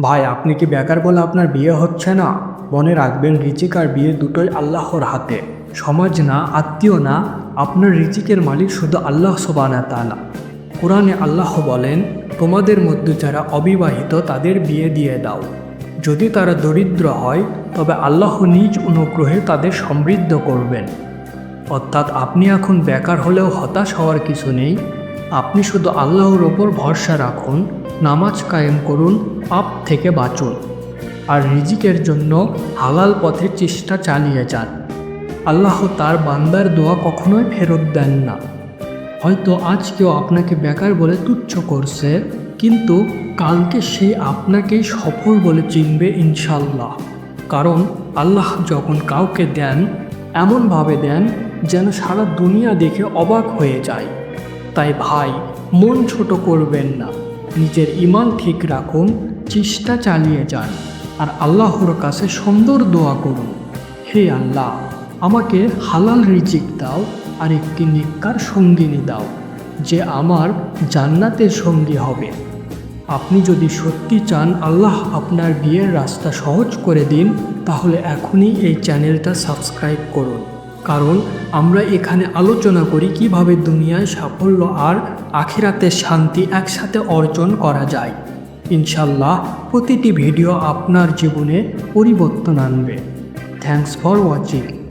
ভাই, আপনি কি বেকার বলে আপনার বিয়ে হচ্ছে না? মনে রাখবেন রিজিক আর বিয়ে দুটোই আল্লাহর হাতে। সমাজ না, আত্মীয় না, আপনার রিজিকের মালিক শুধু আল্লাহ সোবানা তালা কোরআনে আল্লাহ বলেন, তোমাদের মধ্যে যারা অবিবাহিত, তাদের বিয়ে দিয়ে দাও। যদি তারা দরিদ্র হয়, তবে আল্লাহ নিজ অনুগ্রহে তাদের সমৃদ্ধ করবেন। অর্থাৎ আপনি এখন বেকার হলেও হতাশ হওয়ার কিছু নেই। আপনি শুধু আল্লাহর ওপর ভরসা রাখুন নামাজ কায়েম করুন, পাপ থেকে বাঁচুন। আর রিজিকের জন্য হালাল পথে চেষ্টা চালিয়ে যান। আল্লাহ তার বান্দার দোয়া কখনোই ফেরত দেন না। হয়তো আজ কেউ আপনাকে বেকার বলে তুচ্ছ করছে, কিন্তু কালকে সে আপনাকেই সফল বলে চিনবে ইনশাল্লাহ কারণ আল্লাহ যখন কাউকে দেন, এমনভাবে দেন যেন সারা দুনিয়া দেখে অবাক হয়ে যায়। তাই ভাই, মন ছোট করবেন না। নিজের ইমান ঠিক রাখুন, চেষ্টা চালিয়ে যান আর আল্লাহর কাছে সুন্দর দোয়া করুন। হে আল্লাহ, আমাকে হালাল রিজিক দাও আর একটি নিকার সঙ্গিনী দাও, যে আমার জান্নাতের সঙ্গী হবে। আপনি যদি সত্যি চান আল্লাহ আপনার বিয়ের রাস্তা সহজ করে দিন, তাহলে এখনই এই চ্যানেলটা সাবস্ক্রাইব করুন। কারণ আমরা এখানে আলোচনা করি কীভাবে দুনিয়ায় সাফল্য আর আখিরাতে শান্তি একসাথে অর্জন করা যায়। ইনশাল্লাহ প্রতিটি ভিডিও আপনার জীবনে পরিবর্তন আনবে। Thanks for watching